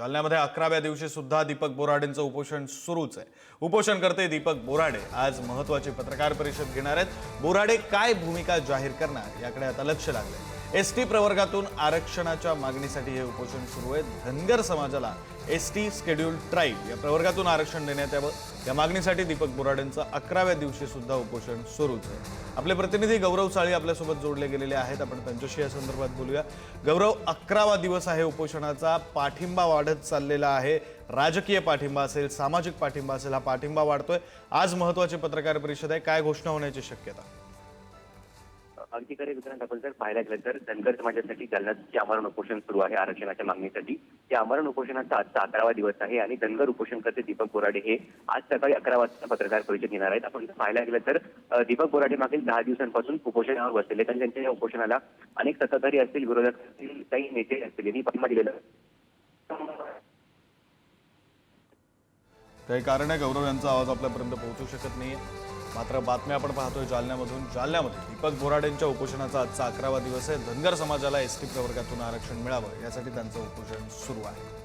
जालन्यामध्ये अकराव्या दिवशी सुद्धा दीपक बोराडेंचं उपोषण सुरूच आहे. उपोषणकर्ते दीपक बोराडे आज महत्वाची पत्रकार परिषद घेणार आहेत. बोराडे काय भूमिका जाहीर करणार याकडे आता लक्ष लागलंय. एस टी प्रवर्गातून आरक्षणाच्या मागणीसाठी हे उपोषण सुरू आहे धनगर समाजाला एस टी स्केड्युल ट्राईब या प्रवर्गातून आरक्षण देण्यात यावं. या मागणीसाठी दीपक बोराडेंचं अकराव्या दिवशी सुद्धा उपोषण सुरूच आहे. आपले प्रतिनिधी गौरव साळी आपल्यासोबत जोडले गेलेले आहेत. आपण त्यांच्याशी या संदर्भात बोलूया. गौरव अकरावा दिवस आहे उपोषणाचा. पाठिंबा वाढत चाललेला आहे. राजकीय पाठिंबा असेल सामाजिक पाठिंबा असेल हा पाठिंबा वाढतोय. आज महत्वाची पत्रकार परिषद आहे. काय घोषणा होण्याची शक्यता? अगदी खरे विक्रांत आपण जर पाहायला गेलं तर धनगर समाजासाठी जालन्यात आमरण उपोषण सुरू आहे आरक्षणाच्या मागणीसाठी या आमरण उपोषणाचा आजचा अकरावा दिवस आहे आणि धनगर उपोषणकर्ते दीपक बोराडे हे आज सकाळी अकरा वाजता पत्रकार परिषद घेणार आहेत. आपण पाहायला गेलं तर दीपक बोराडे मागील दहा दिवसांपासून उपोषणावर बसलेले आणि त्यांच्या या उपोषणाला अनेक सत्ताधारी असतील विरोधक असतील काही नेते असतील यांनी पाठिंबा दिलेला आहे. काही कारण आहे गौरव यांचा आवाज आपल्यापर्यंत पोहोचू शकत नाही मात्र बातम्या आपण पाहतोय जालन्यामधून. जालन्यामध्ये दीपक बोराडेंच्या उपोषणाचा आजचा अकरावा दिवस आहे. धनगर समाजाला एस टी प्रवर्गातून आरक्षण मिळावं. यासाठी त्यांचं उपोषण सुरू आहे.